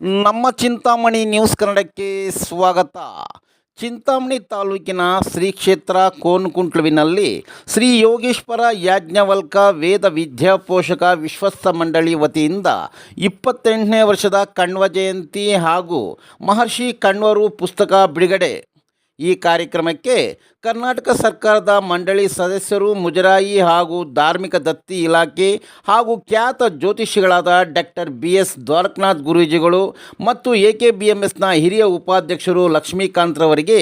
ನಮ್ಮ ಚಿಂತಾಮಣಿ ನ್ಯೂಸ್ ಕನ್ನಡಕ್ಕೆ ಸ್ವಾಗತ. ಚಿಂತಾಮಣಿ ತಾಲೂಕಿನ ಶ್ರೀ ಕ್ಷೇತ್ರ ಕೋನ್ಕುಂಟ್ಲುವಿನಲ್ಲಿ ಶ್ರೀ ಯೋಗೇಶ್ವರ ಯಾಜ್ಞವಲ್ಕ ವೇದ ವಿದ್ಯಾಪೋಷಕ ವಿಶ್ವಸ್ತ ಮಂಡಳಿ ವತಿಯಿಂದ ಇಪ್ಪತ್ತೆಂಟನೇ ವರ್ಷದ ಕಣ್ವ ಜಯಂತಿ ಹಾಗೂ ಮಹರ್ಷಿ ಕಣ್ವರು ಪುಸ್ತಕ ಬಿಡುಗಡೆ ಈ ಕಾರ್ಯಕ್ರಮಕ್ಕೆ ಕರ್ನಾಟಕ ಸರ್ಕಾರದ ಮಂಡಳಿ ಸದಸ್ಯರು ಮುಜರಾಯಿ ಹಾಗೂ ಧಾರ್ಮಿಕ ದತ್ತಿ ಇಲಾಖೆ ಹಾಗೂ ಖ್ಯಾತ ಜ್ಯೋತಿಷಿಗಳಾದ ಡಾಕ್ಟರ್ ಬಿ ಎಸ್ ದ್ವಾರಕನಾಥ್ ಗುರೂಜಿಗಳು ಮತ್ತು ಎ ಕೆ ಬಿ ಎಂ ಎಸ್ನ ಹಿರಿಯ ಉಪಾಧ್ಯಕ್ಷರು ಲಕ್ಷ್ಮೀಕಾಂತ್ರವರಿಗೆ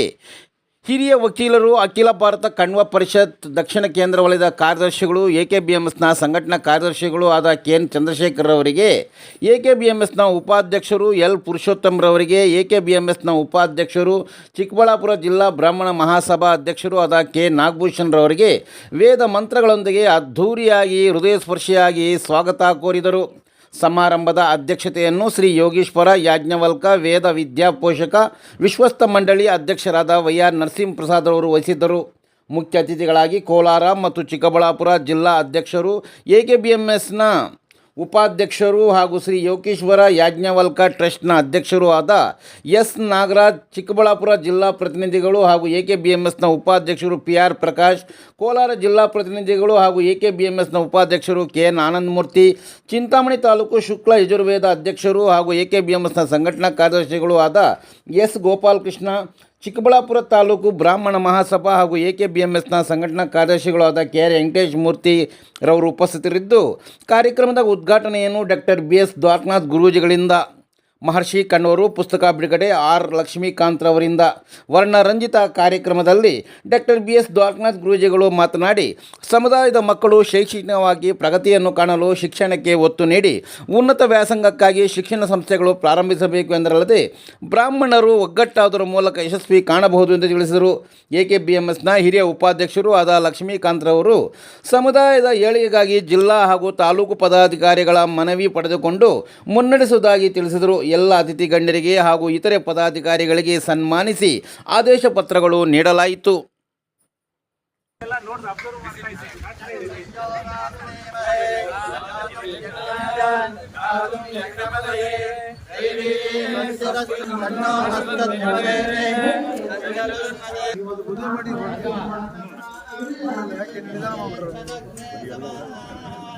ಹಿರಿಯ ವಕೀಲರು ಅಖಿಲ ಭಾರತ ಕಣ್ವ ಪರಿಷತ್, ದಕ್ಷಿಣ ಕೇಂದ್ರ ವಲಯದ ಕಾರ್ಯದರ್ಶಿಗಳು ಎ ಕೆ ಬಿ ಎಂ ಎಸ್ನ ಸಂಘಟನಾ ಕಾರ್ಯದರ್ಶಿಗಳು ಆದ ಕೆ ಎನ್ ಚಂದ್ರಶೇಖರ್ ಅವರಿಗೆ ಎ ಕೆ ಬಿ ಎಂ ಎಸ್ನ ಉಪಾಧ್ಯಕ್ಷರು ಎಲ್. ಪುರುಷೋತ್ತಮರವರಿಗೆ ಎ ಕೆ ಬಿ ಎಂ ಎಸ್ನ ಉಪಾಧ್ಯಕ್ಷರು ಚಿಕ್ಕಬಳ್ಳಾಪುರ ಜಿಲ್ಲಾ ಬ್ರಾಹ್ಮಣ ಮಹಾಸಭಾ ಅಧ್ಯಕ್ಷರು ಆದ ಕೆ. ನಾಗಭೂಷಣ್ ರವರಿಗೆ ವೇದ ಮಂತ್ರಗಳೊಂದಿಗೆ ಅದ್ಧೂರಿಯಾಗಿ, ಹೃದಯಸ್ಪರ್ಶಿಯಾಗಿ ಸ್ವಾಗತ ಕೋರಿದರು. ಸಮಾರಂಭದ ಅಧ್ಯಕ್ಷತೆಯನ್ನು ಶ್ರೀ ಯೋಗೀಶ್ವರ ಯಾಜ್ಞವಲ್ಕ, ವೇದ ವಿದ್ಯಾ ಪೋಷಕ ವಿಶ್ವಸ್ತ ಮಂಡಳಿ ಅಧ್ಯಕ್ಷರಾದ ವೈ ಆರ್ ನರಸಿಂಹಪ್ರಸಾದ್ ಅವರು ವಹಿಸಿದ್ದರು. ಮುಖ್ಯ ಅತಿಥಿಗಳಾಗಿ ಕೋಲಾರ ಮತ್ತು ಚಿಕ್ಕಬಳ್ಳಾಪುರ ಜಿಲ್ಲಾ ಅಧ್ಯಕ್ಷರು ಎ ಕೆ ಬಿ ಎಂ ಎಸ್ನ ಉಪಾಧ್ಯಕ್ಷರು ಹಾಗೂ ಶ್ರೀ ಯೋಗೇಶ್ವರ ಯಾಜ್ಞವಲ್ಕ ಟ್ರಸ್ಟ್ನ ಅಧ್ಯಕ್ಷರೂ ಆದ ಎಸ್. ನಾಗರಾಜ್, ಚಿಕ್ಕಬಳ್ಳಾಪುರ ಜಿಲ್ಲಾ ಪ್ರತಿನಿಧಿಗಳು ಹಾಗೂ ಎ ಕೆ ಬಿ ಎಂ ಎಸ್ನ ಉಪಾಧ್ಯಕ್ಷರು ಪಿ ಆರ್ ಪ್ರಕಾಶ್, ಕೋಲಾರ ಜಿಲ್ಲಾ ಪ್ರತಿನಿಧಿಗಳು ಹಾಗೂ ಎ ಕೆ ಬಿ ಎಂ ಎಸ್ನ ಉಪಾಧ್ಯಕ್ಷರು ಕೆ ಎನ್ ಆನಂದಮೂರ್ತಿ, ಚಿಂತಾಮಣಿ ತಾಲೂಕು ಶುಕ್ಲ ಯಜುರ್ವೇದ ಅಧ್ಯಕ್ಷರು ಹಾಗೂ ಎ ಕೆ ಬಿ ಎಂ ಎಸ್ನ ಸಂಘಟನಾ ಕಾರ್ಯದರ್ಶಿಗಳು ಆದ ಎಸ್. ಗೋಪಾಲಕೃಷ್ಣ ಚಿಕ್ಕಬಳ್ಳಾಪುರ ತಾಲೂಕು ಬ್ರಾಹ್ಮಣ ಮಹಾಸಭಾ ಹಾಗೂ ಎ ಕೆ ಬಿ ಎಂ ಎಸ್ನ ಸಂಘಟನಾ ಕಾರ್ಯದರ್ಶಿಗಳಾದ ಕೆ ಆರ್ ವೆಂಕಟೇಶ್ ಮೂರ್ತಿ ರವರು ಉಪಸ್ಥಿತರಿದ್ದು, ಕಾರ್ಯಕ್ರಮದ ಉದ್ಘಾಟನೆಯನ್ನು ಡಾಕ್ಟರ್ ಬಿ ಎಸ್ ದ್ವಾರಕನಾಥ್ ಗುರೂಜಿಗಳಿಂದ ಮಹರ್ಷಿ ಕಣ್ಣೂರು ಪುಸ್ತಕ ಬಿಡುಗಡೆ ಆರ್ ಲಕ್ಷ್ಮೀಕಾಂತ್ರವರಿಂದ ವರ್ಣರಂಜಿತ ಕಾರ್ಯಕ್ರಮದಲ್ಲಿ ಡಾಕ್ಟರ್ ಬಿ ಎಸ್ ದ್ವಾರಕನಾಥ್ ಗುರೂಜಿಗಳು ಮಾತನಾಡಿ, ಸಮುದಾಯದ ಮಕ್ಕಳು ಶೈಕ್ಷಣಿಕವಾಗಿ ಪ್ರಗತಿಯನ್ನು ಕಾಣಲು ಶಿಕ್ಷಣಕ್ಕೆ ಒತ್ತು ನೀಡಿ, ಉನ್ನತ ವ್ಯಾಸಂಗಕ್ಕಾಗಿ ಶಿಕ್ಷಣ ಸಂಸ್ಥೆಗಳು ಪ್ರಾರಂಭಿಸಬೇಕು ಎಂದರಲ್ಲದೆ, ಬ್ರಾಹ್ಮಣರು ಒಗ್ಗಟ್ಟಾದರ ಮೂಲಕ ಯಶಸ್ವಿ ಕಾಣಬಹುದು ಎಂದು ತಿಳಿಸಿದರು. ಎ ಕೆ ಬಿ ಎಂ ಎಸ್ನ ಹಿರಿಯ ಉಪಾಧ್ಯಕ್ಷರು ಆದ ಲಕ್ಷ್ಮೀಕಾಂತ್ ರವರು, ಸಮುದಾಯದ ಏಳಿಗೆಗಾಗಿ ಜಿಲ್ಲಾ ಹಾಗೂ ತಾಲೂಕು ಪದಾಧಿಕಾರಿಗಳ ಮನವಿ ಪಡೆದುಕೊಂಡು ಮುನ್ನಡೆಸುವುದಾಗಿ ತಿಳಿಸಿದರು. ಎಲ್ಲ ಅತಿಥಿ ಗಣ್ಯರಿಗೆ ಹಾಗೂ ಇತರೆ ಪದಾಧಿಕಾರಿಗಳಿಗೆ ಸನ್ಮಾನಿಸಿ ಆದೇಶ ಪತ್ರಗಳು ನೀಡಲಾಯಿತು.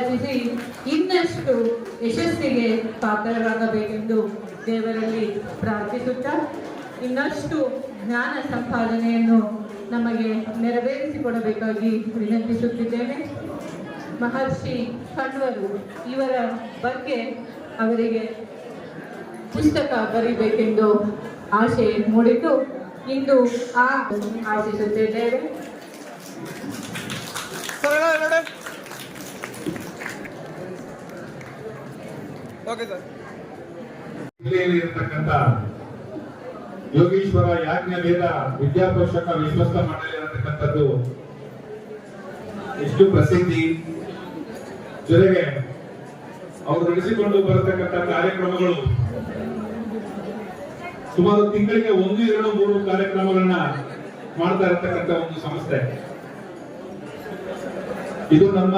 ರಚಿಸಿ ಇನ್ನಷ್ಟು ಯಶಸ್ಸಿಗೆ ಪಾತ್ರರಾಗಬೇಕೆಂದು ದೇವರಲ್ಲಿ ಪ್ರಾರ್ಥಿಸುತ್ತಾ ಇನ್ನಷ್ಟು ಜ್ಞಾನ ಸಂಪಾದನೆಯನ್ನು ನಮಗೆ ನೆರವೇರಿಸಿಕೊಡಬೇಕಾಗಿ ವಿನಂತಿಸುತ್ತಿದ್ದೇನೆ. ಮಹರ್ಷಿ ಕಣ್ವರು ಇವರ ಬಗ್ಗೆ ಅವರಿಗೆ ಪುಸ್ತಕ ಬರೀಬೇಕೆಂದು ಆಶೆ ಮೂಡಿದ್ದು ಇಂದು ಆ ಆಶಿಸುತ್ತಿದ್ದೇವೆ. ಯೋಗೀಶ್ವರ ಯಾಜ್ಞ ವೇದ ವಿದ್ಯಾಪೋಷಕ ವಿಶ್ವಸ್ತ ಮಂಡಳಿ ಅನ್ನತಕ್ಕಂಥದ್ದು ಎಷ್ಟು ಪ್ರಸಿದ್ಧಿ? ಜೊತೆಗೆ ಅವರು ನಡೆಸಿಕೊಂಡು ಬರತಕ್ಕಂಥ ಕಾರ್ಯಕ್ರಮಗಳು ಸುಮಾರು ತಿಂಗಳಿಗೆ ಒಂದು, ಎರಡು, ಮೂರು ಕಾರ್ಯಕ್ರಮಗಳನ್ನ ಮಾಡ್ತಾ ಇರತಕ್ಕಂಥ ಒಂದು ಸಂಸ್ಥೆ. ಇದು ನಮ್ಮ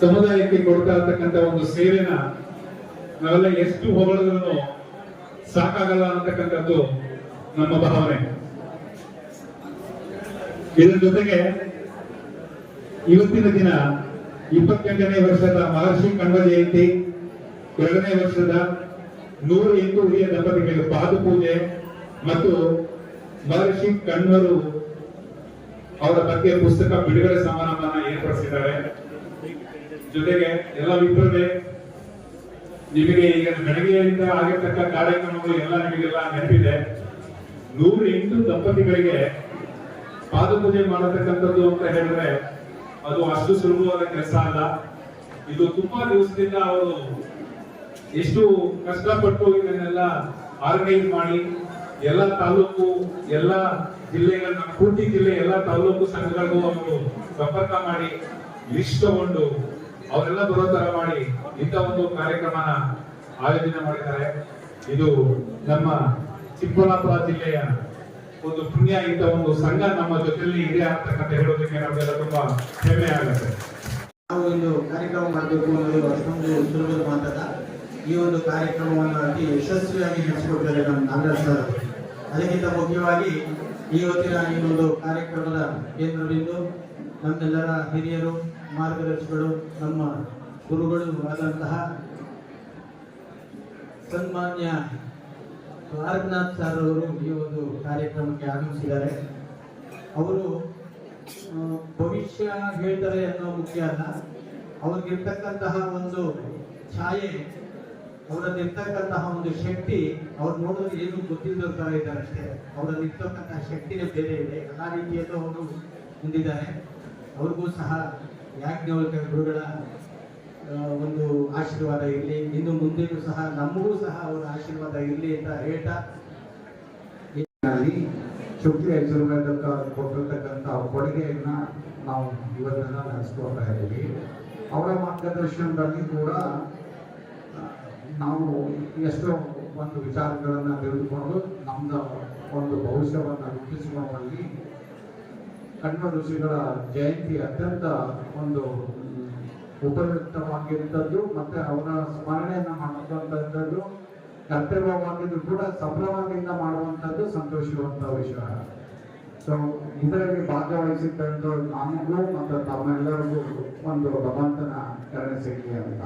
ಸಮುದಾಯಕ್ಕೆ ಕೊಡ್ತಾ ಇರತಕ್ಕಂಥ ಒಂದು ಸೇವೆನ ನಾವೆಲ್ಲ ಎಷ್ಟು ಹೊಗಳಿದ್ರು ಸಾಕಾಗಲ್ಲ ಅಂತಕ್ಕಂಥದ್ದು ನಮ್ಮ ಭಾವನೆ. ಇದರ ಜೊತೆಗೆ ಇವತ್ತಿನ ದಿನ ಇಪ್ಪತ್ತೆಂಟನೇ ವರ್ಷದ ಮಹರ್ಷಿ ಕಣ್ವ ಜಯಂತಿ, ಎರಡನೇ ವರ್ಷದ ನೂರು ಎಂಟು ಹಿರಿಯ ದಂಪತಿಗಳಿಗೆ ಪಾದಪೂಜೆ ಮತ್ತು ಮಹರ್ಷಿ ಕಣ್ವರು ಅವರ ಬಗ್ಗೆ ಪುಸ್ತಕ ಬಿಡುಗಡೆ ಸಮಾರಂಭನ ಏರ್ಪಡಿಸಿದ್ದಾರೆ. ಜೊತೆಗೆ ಎಲ್ಲ ಮಿತ್ರರೇ ನಿಮಗೆ ಈಗ ಬೆಳಗ್ಗೆಯಿಂದ ಆಗಿರ್ತಕ್ಕ ಕಾರ್ಯಕ್ರಮಗಳು ಎಲ್ಲ ನಿಮಗೆಲ್ಲ ನೆನಪಿದೆ. ನೂರ ಎಂಟು ದಂಪತಿಗಳಿಗೆ ಪಾದಪೂಜೆ ಮಾಡತಕ್ಕಂಥದ್ದು ಅಂತ ಹೇಳಿದ್ರೆ ಅದು ಅಷ್ಟು ಸುಲಭವಾದ ಕೆಲಸ ಅಲ್ಲ. ಇದು ತುಂಬಾ ದಿವಸದಿಂದ ಅವರು ಎಷ್ಟು ಕಷ್ಟಪಟ್ಟು ಇದನ್ನೆಲ್ಲ ಆರ್ಗನೈಸ್ ಮಾಡಿ ಎಲ್ಲ ತಾಲೂಕು, ಎಲ್ಲ ಜಿಲ್ಲೆಗಳ ನಮ್ಮ ಜಿಲ್ಲೆ ಎಲ್ಲ ತಾಲೂಕು ಸಂಘಗಳಿಗೂ ಅವರು ಸಂಪರ್ಕ ಮಾಡಿ ಲಿಸ್ಟ್ ತಗೊಂಡು ಅವರೆಲ್ಲ ಬರೋ ತರ ಮಾಡಿ ಇಂಥ ಒಂದು ಕಾರ್ಯಕ್ರಮನ ಆಯೋಜನೆ ಮಾಡಿದ್ದಾರೆ. ಇದು ನಮ್ಮ ಚಿಕ್ಕಬಳ್ಳಾಪುರ ಜಿಲ್ಲೆಯ ಒಂದು ಪುಣ್ಯ, ಇಂಥ ಒಂದು ಸಂಘ ನಮ್ಮ ಜೊತೆಯಲ್ಲಿ ಇದೆ ಅಂತಕ್ಕಂಥ ಹೇಳೋದಕ್ಕೆ ನಮಗೆಲ್ಲ ತುಂಬಾ ಹೆಮ್ಮೆ ಆಗುತ್ತೆ. ನಾವು ಒಂದು ಕಾರ್ಯಕ್ರಮ ಮಾಡಬೇಕು ಅನ್ನೋದು ಅಷ್ಟೊಂದು ಸುಲಭದ ಮಾತಲ್ಲ. ಈ ಒಂದು ಕಾರ್ಯಕ್ರಮವನ್ನು ಅತಿ ಯಶಸ್ವಿಯಾಗಿ ನಡೆಸಿಕೊಟ್ಟಿದ್ದಾರೆ ನಮ್ಮ ನಾಗರಾಜ್ ಸರ್ ಅದಕ್ಕಿಂತ ಮುಖ್ಯವಾಗಿ ಈ ಹೊತ್ತಿನ ಈ ಒಂದು ಕಾರ್ಯಕ್ರಮದ ಕೇಂದ್ರಬಿಂದು, ನಮ್ಮೆಲ್ಲರ ಹಿರಿಯರು ಮಾರ್ಗದರ್ಶಿಗಳು, ನಮ್ಮ ಗುರುಗಳು ಆದಂತಹ ಸನ್ಮಾನ್ಯ ದ್ವಾರಕನಾಥ್ ಸರ್ ಅವರು ಈ ಒಂದು ಕಾರ್ಯಕ್ರಮಕ್ಕೆ ಆಗಮಿಸಿದ್ದಾರೆ. ಅವರು ಭವಿಷ್ಯ ಹೇಳ್ತಾರೆ ಅನ್ನೋ ಮುಖ್ಯ ಅಲ್ಲ. ಅವ್ರಿಗಿರ್ತಕ್ಕಂತಹ ಒಂದು ಛಾಯೆ ಅವರಲ್ಲಿರ್ತಕ್ಕಂತಹ ಒಂದು ಶಕ್ತಿ ಅವ್ರು ನೋಡೋದು ಏನು ಗೊತ್ತಿಲ್ಲದ ಥರ ಇದ್ದಾರೆ ಅಷ್ಟೇ. ಅವರಲ್ಲಿ ಇರ್ತಕ್ಕಂತಹ ಶಕ್ತಿನೇ ಬೇರೆ ಇದೆ. ಎಲ್ಲ ರೀತಿಯಲ್ಲೂ ಅವರು ಹೊಂದಿದ್ದಾರೆ. ಅವ್ರಿಗೂ ಸಹ ಯಾಜ್ಞವಲ್ಕ ಗುರುಗಳ ಒಂದು ಆಶೀರ್ವಾದ ಇರಲಿ. ಇನ್ನು ಮುಂದೆಯೂ ಸಹ ನಮಗೂ ಸಹ ಅವರ ಆಶೀರ್ವಾದ ಇರಲಿ ಅಂತ ಹೇಳ್ತಾ ಶುಕ್ತಿ ಯಜುರ್ವೇದಕ್ಕ ಕೊಟ್ಟಿರ್ತಕ್ಕಂಥ ಕೊಡುಗೆಯನ್ನ ನಾವು ಇವತ್ತೆಲ್ಲ ನಡೆಸ್ಕೊಳ್ತಾ ಇದ್ದೀವಿ ಅವರ ಮಾರ್ಗದರ್ಶನದಲ್ಲಿ ಕೂಡ ನಾವು ಎಷ್ಟೋ ಒಂದು ವಿಚಾರಗಳನ್ನು ತಿಳಿದುಕೊಂಡು, ನಮ್ದು ಒಂದು ಭವಿಷ್ಯವನ್ನು ರೂಪಿಸಿಕೊಳ್ಳುವಲ್ಲಿ ಕಣ್ವ ಋಷಿಗಳ ಜಯಂತಿ ಅತ್ಯಂತ ಒಂದು ಉಪಯುಕ್ತವಾಗಿರ್ತದ್ದು ಮತ್ತೆ ಅವರ ಸ್ಮರಣೆಯನ್ನ ಮಾಡುವಂತದ್ದು ಕರ್ತವ್ಯವಾಗಿದ್ದು ಕೂಡ ಸಂಭ್ರಮದಿಂದ ಮಾಡುವಂತದ್ದು ಸಂತೋಷಿಸುವಂತ ವಿಷಯ. ಸೊ ಇದರಲ್ಲಿ ಭಾಗವಹಿಸಿದ್ದು ನಮಗೂ ಮತ್ತು ತಮ್ಮೆಲ್ಲರಿಗೂ ಒಂದು ಭಗವಂತನ ಕರುಣೆ ಅಂತ.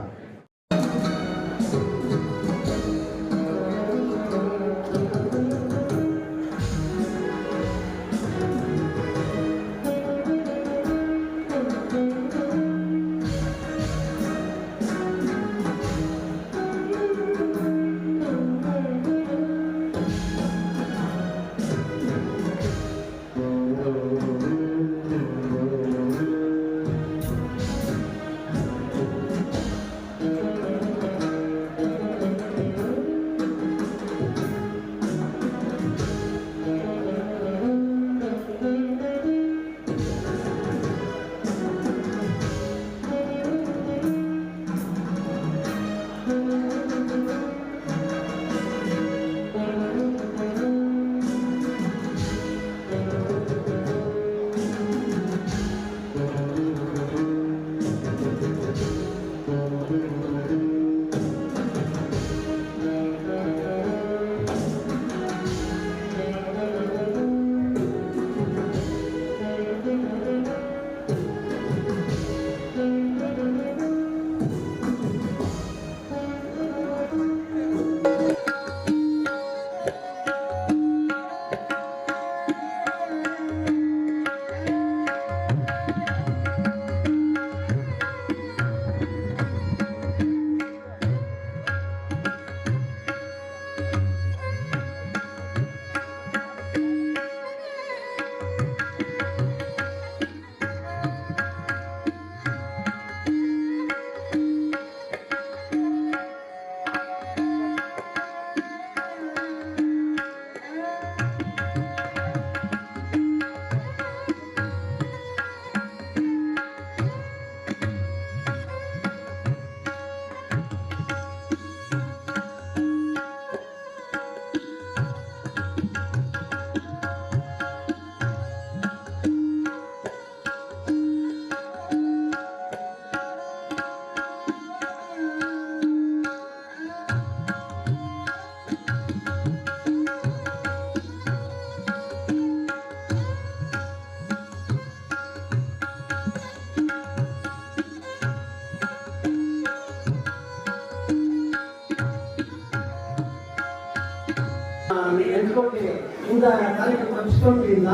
ಹಚ್ಕೊಂಡ್ರಿಂದ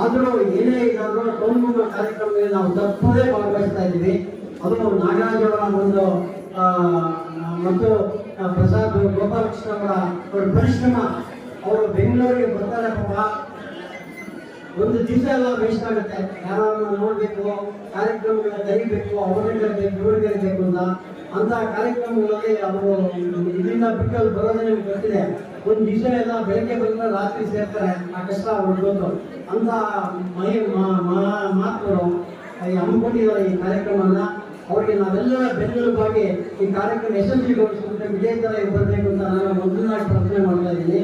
ಆದರೂ ಏನೇ ಇದ್ದಾದ್ರೂ ಟೌನ್ ಕಾರ್ಯಕ್ರಮದಲ್ಲಿ ನಾವು ತಪ್ಪದೇ ಭಾಗವಹಿಸ್ತಾ ಇದ್ದೀವಿ. ಅದು ನಾಗರಾಜ್ ಅವರ ಒಂದು ಮತ್ತು ಪ್ರಸಾದ್ ಗೋಪಾಲಕೃಷ್ಣ ಅವರ ಅವರ ಪರಿಶ್ರಮ. ಅವರು ಬೆಂಗಳೂರಿಗೆ ಬರ್ತಾರೆ ಪಾಪ. ಒಂದು ದಿವಸ ಎಲ್ಲ ವೇಸ್ಟ್ ಆಗುತ್ತೆ. ಯಾರನ್ನ ನೋಡಬೇಕು, ಕಾರ್ಯಕ್ರಮಗಳನ್ನ ತೆಗಿಬೇಕು ಇವ್ರನ್ನ ಕರಿಬೇಕು ಅಂತ. ಅಂತ ಕಾರ್ಯಕ್ರಮಗಳಲ್ಲಿ ಅವರು ಇದರಿಂದ ಬಿಟ್ಟಲ್ಲಿ ಬರೋದೇ ನಿಮ್ಗೆ ಗೊತ್ತಿದೆ. ಒಂದು ದಿವಸ ಎಲ್ಲ ಬೆಳಗ್ಗೆ ಬಂದ ರಾತ್ರಿ ಸೇರ್ತಾರೆ ಆ ಕಷ್ಟ ಗೊತ್ತು ಅಂತ ಮೈ ಮಾತುಗಳು ಹಮ್ಮಿಕೊಂಡಿದ್ದಾರೆ ಈ ಕಾರ್ಯಕ್ರಮನ ಅವರಿಗೆ ನಾವೆಲ್ಲ ಬೆನ್ನೆಲುಬಾಗಿ ಈ ಕಾರ್ಯಕ್ರಮ ಯಶಸ್ವಿಗೊಳಿಸುವಂತೆ ವಿಜೇತರ ಬರಬೇಕು ಅಂತ ನಾನು ಮೊದಲನಾಗಿ ಪ್ರಾರ್ಥನೆ ಮಾಡ್ತಾ ಇದ್ದೀನಿ.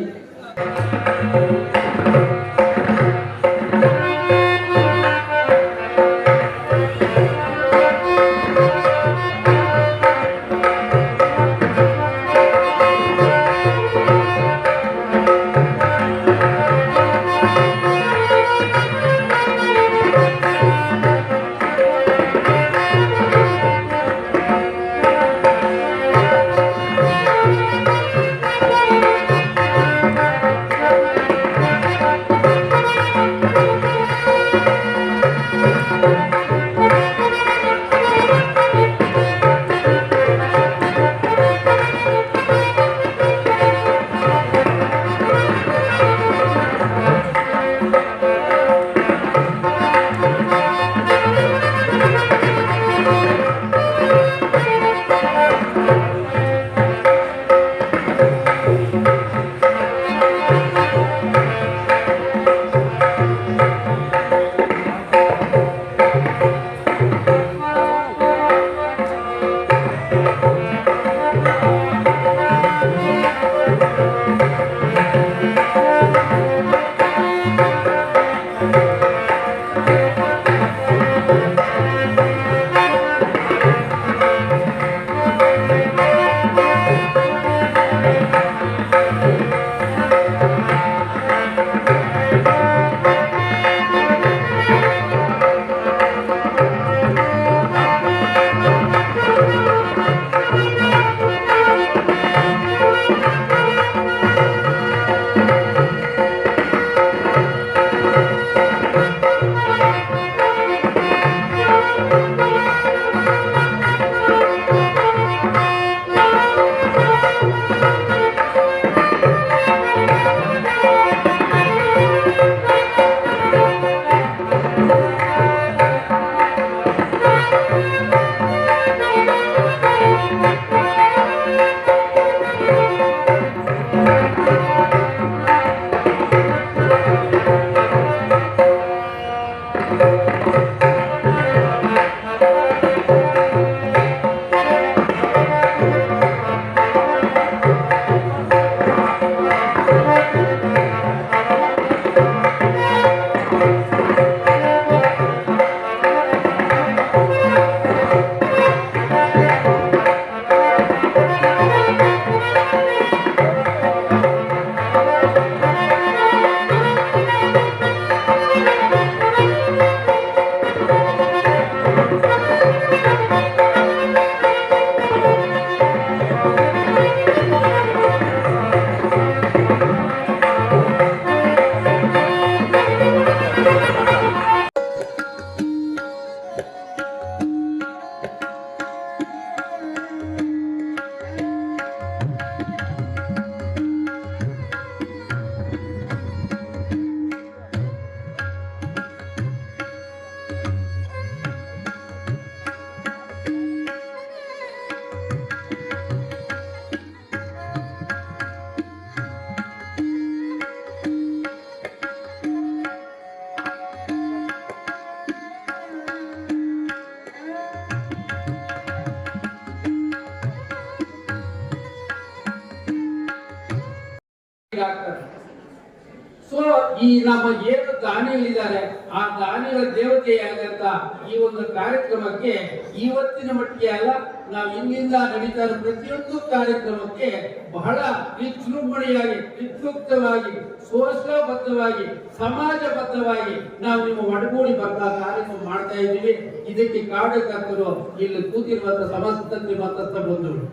ಇವತ್ತಿನ ಮಟ್ಟಿಗೆ ಅಲ್ಲ, ನಾವು ಇಲ್ಲಿಂದ ನಡೀತಾ ಇರೋ ಪ್ರತಿಯೊಂದು ಕಾರ್ಯಕ್ರಮಕ್ಕೆ ಬಹಳ ವಿಜೃಂಭಣೆಯಾಗಿ ವಿದ್ಯುಕ್ತವಾಗಿ ಸೋಷಬದ್ಧವಾಗಿ ಸಮಾಜಬದ್ಧವಾಗಿ ನಾವು ನಿಮ್ಮ ಒಡಗೂಡಿ ಬರ್ತಾ ಕಾರ್ಯಕ್ರಮ ಮಾಡ್ತಾ ಇದ್ದೀವಿ. ಇದಕ್ಕೆ ಕಾರಣಕರ್ತರು ಇಲ್ಲಿ ಕೂತಿರುವಂತಹ ಸಮಸ್ತ ಮತ್ತಸ್ಥ ಬಂಧುಗಳು.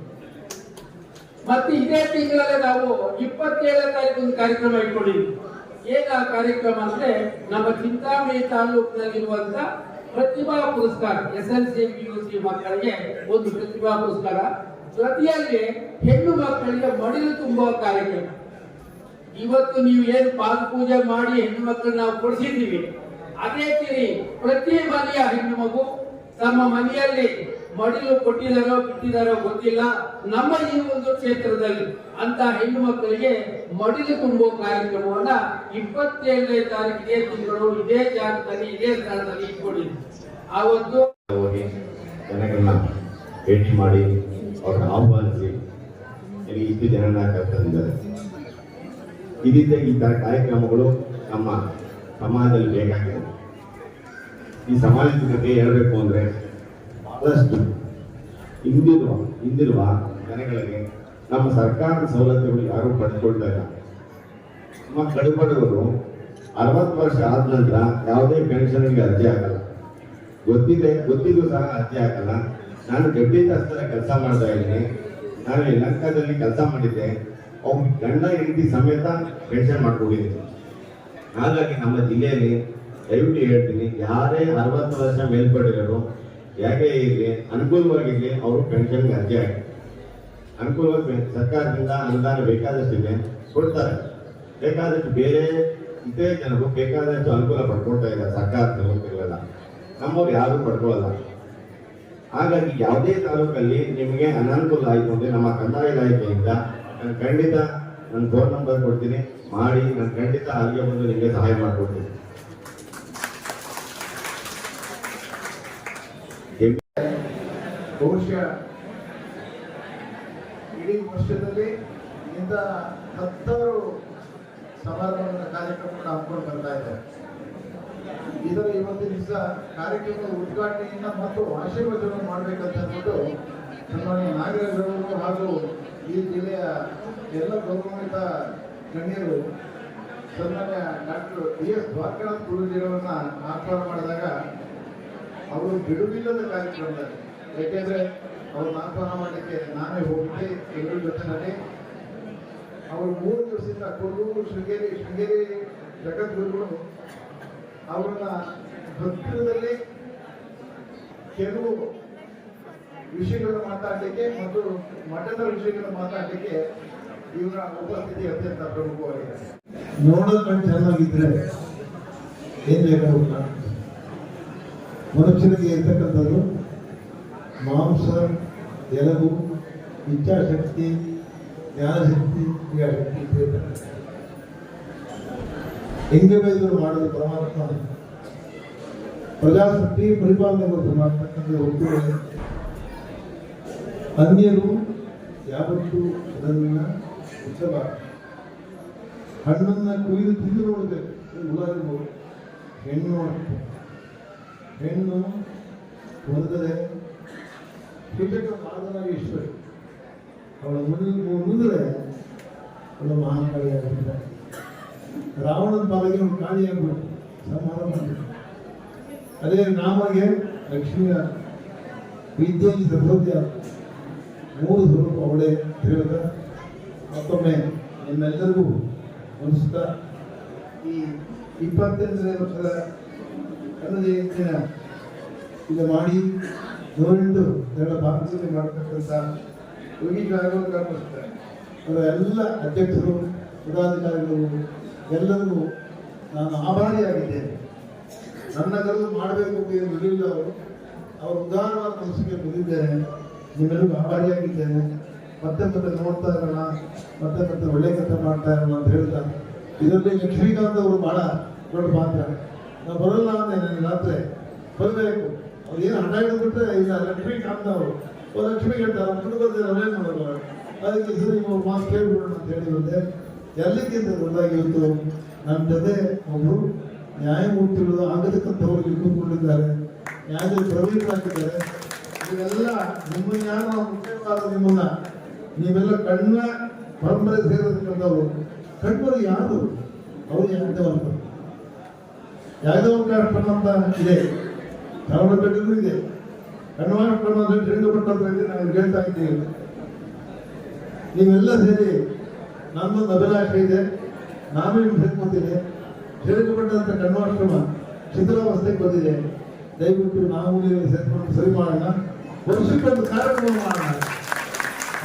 ಮತ್ತೆ ಇದೇ ತಿಂಗಳಲ್ಲಿ ನಾವು ಇಪ್ಪತ್ತೇಳನೇ ತಾರೀಕು ಒಂದು ಕಾರ್ಯಕ್ರಮ ಇಟ್ಕೊಂಡಿದ್ವಿ ಏನ ಕಾರ್ಯಕ್ರಮ ಅಂದ್ರೆ, ನಮ್ಮ Chintamani ತಾಲೂಕಿನಲ್ಲಿರುವಂತ Pratibha Puraskar S L C P U C ಮಕ್ಕಳಿಗೆ ಒಂದು ಪ್ರತಿಭಾ ಪುರಸ್ಕಾರ. ಜೊತೆಯಲ್ಲಿ ಹೆಣ್ಣು ಮಕ್ಕಳಿಗೆ ಮಡಿಲು ತುಂಬುವ ಕಾರ್ಯಕ್ರಮ. ಇವತ್ತು ನೀವು ಏನು ಪಾದ ಪೂಜೆ ಮಾಡಿ ಹೆಣ್ಣು ಮಕ್ಕಳು ನಾವು ಕೊಡಿಸಿದ್ದೀವಿ. ಅದೇ ರೀತಿ ಪ್ರತಿ ಮನೆಯ ಹೆಣ್ಣು ಮಗು ತಮ್ಮ ಮನೆಯಲ್ಲಿ ಮಡಿಲು ಕೊಟ್ಟಿದಾರೋ ಬಿಟ್ಟಿದಾರೋ ಗೊತ್ತಿಲ್ಲ. ನಮ್ಮ ಈ ಒಂದು ಕ್ಷೇತ್ರದಲ್ಲಿ ಅಂತ ಹೆಣ್ಣು ಮಕ್ಕಳಿಗೆ ಮಡಿಲು ತುಂಬೋ ಕಾರ್ಯಕ್ರಮವನ್ನ ಇಪ್ಪತ್ತೇಳನೇ ತಾರೀಕು ಇದೇ ತಿಂಗಳು ಇದೇ ಜಾಗದಲ್ಲಿ, ಇದೇ ಸ್ಥಳದಲ್ಲಿ ಇಟ್ಕೊಂಡಿದ್ವಿ. ಆವತ್ತು ಹೋಗಿ ಜನಗಳನ್ನ ಭೇಟಿ ಮಾಡಿ ಅವ್ರನ್ನ ಆಹ್ವಾನಿಸಿ. ಇಷ್ಟು ಜನನ ಕರ್ತಂದಿದ್ದಾರೆ. ರೀತಿಯ ಈ ತರ ಕಾರ್ಯಕ್ರಮಗಳು ನಮ್ಮ ಸಮಾಜದಲ್ಲಿ ಬೇಕಾಗಿದೆ. ಈ ಸಮಾಜದ ಬಗ್ಗೆ ಹೇಳಬೇಕು ಅಂದ್ರೆ ಬಹಳಷ್ಟು ಹಿಂದಿರುವ ಹಿಂದಿರುವ ಜನಗಳಿಗೆ ನಮ್ಮ ಸರ್ಕಾರದ ಸೌಲಭ್ಯಗಳು ಯಾರೂ ಪಡೆದುಕೊಳ್ತಾ ಇಲ್ಲ. ನಮ್ಮ ಕಡುಬಡವರು ಅರವತ್ತು ವರ್ಷ ಆದ ನಂತರ ಯಾವುದೇ ಪೆನ್ಷನ್ಗೆ ಅರ್ಜಿ ಆಗಲ್ಲ ಗೊತ್ತಿದೆ ಗೊತ್ತಿದ್ದು ಸಹ ಅರ್ಜಿ ಆಗಲ್ಲ ನಾನು ಗಡ್ಡಿ ತಸ್ತರ ಕೆಲಸ ಮಾಡ್ತಾ ಇದ್ದೀನಿ. ನಾನು ಯಲಹಂಕದಲ್ಲಿ ಕೆಲಸ ಮಾಡಿದ್ದೆ. ಅವ್ನ ಗಂಡ ಹೆಂಡತಿ ಸಮೇತ ಪೆನ್ಷನ್ ಮಾಡ್ಕೊಂಡಿದ್ದೀನಿ. ಹಾಗಾಗಿ ನಮ್ಮ ಜಿಲ್ಲೆಯಲ್ಲಿ ದಯವಿಟ್ಟು ಹೇಳ್ತೀನಿ, ಯಾರೇ ಅರವತ್ತು ವರ್ಷ ಮೇಲ್ಪಡಿರೋರು ಯಾಕೆ ಇರಲಿ ಅನುಕೂಲವಾಗಿರಲಿ ಅವರು ಪೆನ್ಷನ್ಗೆ ಅರ್ಜಿ ಹಾಕಿ. ಅನುಕೂಲವಾಗಿ ಸರ್ಕಾರದಿಂದ ಅನುದಾನ ಬೇಕಾದಷ್ಟಿದೆ ಕೊಡ್ತಾರೆ. ಬೇಕಾದಷ್ಟು ಬೇರೆ ಇದೇ ಜನರು ಬೇಕಾದಷ್ಟು ಅನುಕೂಲ ಪಡ್ಕೊಳ್ತಾ ಇಲ್ಲ ಸರ್ಕಾರ ಸವಲತ್ತುಗಳೆಲ್ಲ ನಮ್ಮವ್ರು ಯಾರು ಪಡ್ಕೊಳ್ಳಲ್ಲ ಹಾಗಾಗಿ ಯಾವುದೇ ತಾಲೂಕಲ್ಲಿ ನಿಮಗೆ ಅನಾನುಕೂಲ ಆಯಿತು ಅಂದರೆ ನಮ್ಮ ಕಂದಾಯ ಇಲಾಖೆಯಿಂದ ನಾನು ಖಂಡಿತ ನನ್ನ ಫೋನ್ ನಂಬರ್ ಕೊಡ್ತೀನಿ, ಮಾಡಿ, ನಾನು ಖಂಡಿತ ಅಲ್ಲಿಗೆ ಬಂದು ನಿಮಗೆ ಸಹಾಯ ಮಾಡಿಕೊಡ್ತೀನಿ. ಬಹುಶಃ ಇಡೀ ವರ್ಷದಲ್ಲಿ ಇಂಥ ಹತ್ತಾರು ಸಮಾರಂಭದ ಕಾರ್ಯಕ್ರಮವನ್ನು ಹಮ್ಮಿಕೊಂಡು ಬರ್ತಾ ಇದ್ದಾರೆ. ಇದರ ಇವತ್ತಿನ ದಿವಸ ಕಾರ್ಯಕ್ರಮದ ಉದ್ಘಾಟನೆಯನ್ನ ಮತ್ತು ಆಶೀರ್ವಚನ ಮಾಡಬೇಕಂತ ಅಂದ್ಬಿಟ್ಟು ಸನ್ಮಾನ್ಯ ನಾಗರಾಜ್ ಅವರು ಹಾಗೂ ಈ ಜಿಲ್ಲೆಯ ಎಲ್ಲ ಗೌರವಾನ್ವಿತ ಗಣ್ಯರು, ಸನ್ಮಾನ್ಯ ಡಾಕ್ಟರ್ ಬಿ ಎಸ್ ದ್ವಾರಕಾನಾಥ್ ಗುರುಜಿರವರನ್ನ ಆಹ್ವಾನ ಮಾಡಿದಾಗ ಅವರು ಬಿಡುವಿಲ್ಲದ ಕಾರ್ಯಕ್ರಮದಲ್ಲಿ ಯಾಕೆಂದ್ರೆ ಅವ್ರು ಆಹ್ವಾನ ಮಾಡಲಿಕ್ಕೆ ನಾನೇ ಹೋಗಿದ್ದೆ ಎಲ್ಲರ ಜೊತೆನಲ್ಲಿ. ಅವರು ಮೂರು ದಿವಸದಿಂದ ಕೊಲ್ಲೂರು ಶೃಂಗೇರಿ ಶೃಂಗೇರಿ ಜಗದ್ಗುರುಗಳು. ಅವರನ್ನ ಹತ್ತಿರದಲ್ಲಿ ಕೆಲವು ವಿಷಯಗಳನ್ನು ಮಾತಾಡಲಿಕ್ಕೆ ಮತ್ತು ಮಠದ ವಿಷಯಗಳನ್ನು ಮಾತಾಡಲಿಕ್ಕೆ ಇವರ ಉಪಸ್ಥಿತಿ ಅತ್ಯಂತ ಪ್ರಮುಖವಾಗಿದೆ. ನೋಡೋದು ಕಣ್ಣು ಚೆನ್ನಾಗಿದ್ರೆ ಏನ್ ಬೇಕಾಗಿಲ್ಲ ಮನುಷ್ಯನಿಗೆ ಇರ್ತಕ್ಕಂಥದ್ದು ಮಾಂಸ, ಎಲುಬು, ಇಚ್ಛಾಶಕ್ತಿ, ಜ್ಞಾನಶಕ್ತಿ, ಕ್ರಿಯಾಶಕ್ತಿ. ಹೆಂಗೆ ಬೇಕಾದ್ರೂ ಮಾಡಿದ ಪರಮಾತ್ಮ. ಪ್ರಜಾಶಕ್ತಿ ಪರಿಪಾಲನೆ ಮಾಡ್ತಕ್ಕಂಥ ಅನ್ಯರು ಯಾವತ್ತೂ ಅದನ್ನ ಉತ್ಸವ ಹಣ್ಣನ್ನು ಕುಯ್ದು ತಿಂದು ನೋಡಬೇಕು. ಹೆಣ್ಣು ಹೆಣ್ಣು ಹೆಣ್ಣು ನೋಡ್ಬೇಕು ಹೆಣ್ಣು ಹೊರದರೆ ಇಷ್ಟ ಅವಳ ಮುಂದೆ ಮುಂದೆ ಅವಳು ಮಹಾಕಾಳಿ ಆಗಿರ್ತಾರೆ ರಾವಣನ ಪಾಲಿಗೆ ಅವನು ಕಾಣಿಯಾಗ್ಬಿಟ್ಟು ಸಂಹಾರ ಮಾಡಿದ್ರು ಅದೇ ರಾಮಗೆ ಲಕ್ಷ್ಮಿಯ ವಿದ್ಯೆ ಸರಸ್ವತಿಯ ಮೂರು ಸ್ವರೂಪ ಅವಳೇ ತಿಳಿದ ಮತ್ತೊಮ್ಮೆ ನಿಮ್ಮೆಲ್ಲರಿಗೂ ಅನಿಸುತ್ತಾ ಈ ಇಪ್ಪತ್ತೆಂಟನೇ ವರ್ಷದ ಕನ್ನಡ ಜಯಂತಿನ ಇದು ಮಾಡಿ ನೂರೆಂಟು ಎಲ್ಲ ಭಾರತದಲ್ಲಿ ಮಾಡತಕ್ಕಂಥ ಯೋಗೀಶ್ ರಾಘವ್ ಕರ್ಮಿಸ್ತಾರೆ ಅವರ ಎಲ್ಲ ಅಧ್ಯಕ್ಷರು, ಪದಾಧಿಕಾರಿಗಳು, ಎಲ್ಲರಿಗೂ ನಾನು ಆಭಾರಿಯಾಗಿದ್ದೇನೆ. ನನ್ನ ಕರೆದು ಮಾಡಬೇಕು ಅಂತ ಏನು ಬರಲಿಲ್ಲ ಅವರು. ಅವರ ಉದಾಹರಣ ಮನಸ್ಸಿಗೆ ಬಂದಿದ್ದೇನೆ ನಿಮ್ಮೆಲ್ಲರಿಗೂ ಆಭಾರಿಯಾಗಿದ್ದೇನೆ. ಮತ್ತೆ ಮತ್ತೆ ನೋಡ್ತಾ ಇರೋಣ. ಮತ್ತೆ ಮತ್ತೆ ಒಳ್ಳೆ ಕೆಲಸ ಮಾಡ್ತಾ ಇರೋಣ ಅಂತ ಹೇಳ್ತಾ. ಇದರಲ್ಲಿ ಲಕ್ಷ್ಮೀಕಾಂತ್ ಅವರು ಬಹಳ ದೊಡ್ಡ ಪಾತ್ರ. ನಾವು ಬರಲ್ಲ ನನಗೆ ರಾತ್ರಿ ಬರಬೇಕು. ಅವ್ರು ಏನು ಹಠ ಹಿಡಿದ್ಬಿಟ್ರೆ ಈಗ ಲಕ್ಷ್ಮಿ ಕಾಣ್ತಾವ್ರು ಓ, ಲಕ್ಷ್ಮಿ ಹೇಳ್ತಾರೆ ಮುಂದೆ ಬಂದ್ರೆ ಅವರೇನು ಮಾಡೋದು? ಅದಕ್ಕೆ ಸರಿ ನೀವು ಮಾತು ಕೇಳ್ಬಿಡೋಣ ಅಂತ ಹೇಳಿ ಬಂದೆ ಎಲ್ಲಕ್ಕಿಂತ ದೊಡ್ಡದಾಗಿ ಇವತ್ತು ನಮ್ಮ ಜೊತೆ ಒಬ್ಬರು ನ್ಯಾಯಮೂರ್ತಿಗಳು ಆಗತಕ್ಕಂಥವ್ರು ಇಲ್ಲಿ ಕೂತ್ಕೊಂಡಿದ್ದಾರೆ. ನ್ಯಾಯದಲ್ಲಿ ಪ್ರವೀಣರಾಗಿದ್ದಾರೆ ಇವೆಲ್ಲ ನಿಮ್ಮ ಯಾರು ಮುಖ್ಯವಾದ ನಿಮ್ಮನ್ನ. ನೀವೆಲ್ಲ ಕಣ್ಣ ಪರಂಪರೆ ಸೇರತಕ್ಕಂಥವ್ರು ಕಣ್ವರು ಯಾರು? ಅವರು ಯಾದವರು ಯಾದವ ಕಣ್ಣ ಅಂತ ಇದೆ. ಇದೆ. ಕಣ್ವಾರ ಕಣ್ಣ ಅಂತ ನಾನು ಹೇಳ್ತಾ ಇದ್ದೀವಿ ನೀವೆಲ್ಲ ಸೇರಿ ನನ್ನೊಂದು ಅಭಿಲಾಷೆ ಇದೆ, ನಾನು ನಿಮ್ಗೆ ಹೇಳ್ಕೊತೀನಿ ಅಂತ ಕಣ್ವಾಶ್ರಮ ಶಿಥಿಲಾವಸ್ಥೆಗೆ ಬಂದಿದೆ. ದಯವಿಟ್ಟು ನಾವು ಸೇರ್ಕೊಂಡು ಸರಿ ಮಾಡೋಣ. ವರ್ಷಕ್ಕೊಂದು ಕಾರ್ಯಕ್ರಮ ಮಾಡೋಣ.